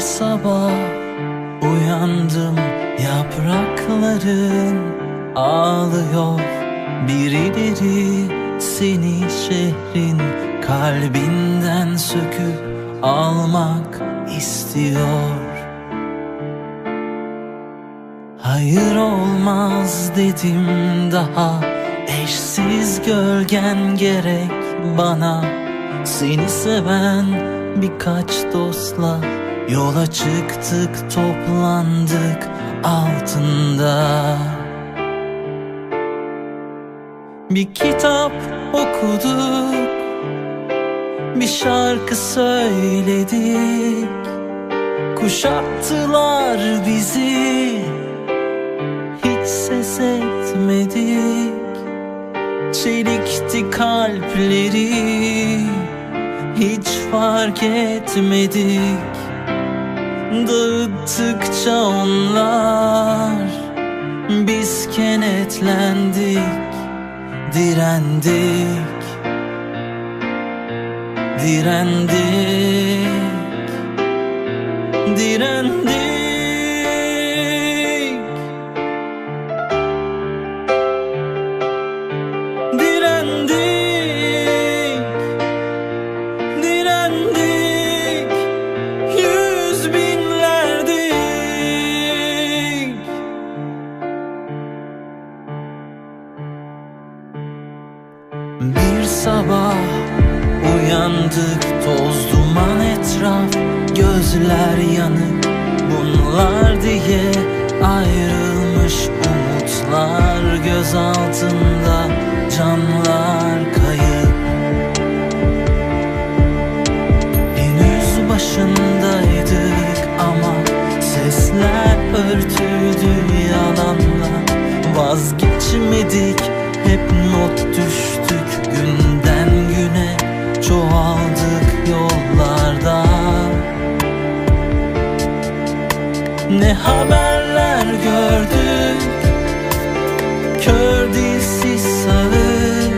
Bir sabah uyandım yaprakların ağlıyor. Birileri seni şehrin kalbinden söküp almak istiyor. Hayır olmaz dedim daha Eşsiz gölgen gerek bana. Seni seven birkaç dostla Yola çıktık toplandık altında. Bir kitap okuduk Bir şarkı söyledik. Kuşattılar bizi Hiç ses etmedik. Çelikti kalpleri Hiç fark etmedik Dağıttıkça onlar Biz kenetlendik Direndik Direndik Direndik Bir sabah uyandık toz duman etraf Gözler yanık. Bunlar diye ayrılmış umutlar Göz altında canlar kayıp. Henüz başındaydık ama sesler örtüldü yalanla Vazgeçmedik hep not düştük Ne haberler gördük Kör dilsiz sağır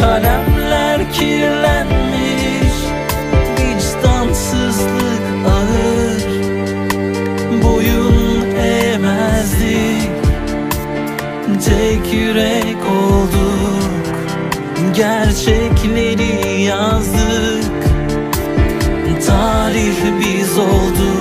Kalemler kirlenmiş. Vicdansızlık ağır. Boyun eğmezdik Tek yürek olduk. Gerçekleri yazdık. Tarih biz olduk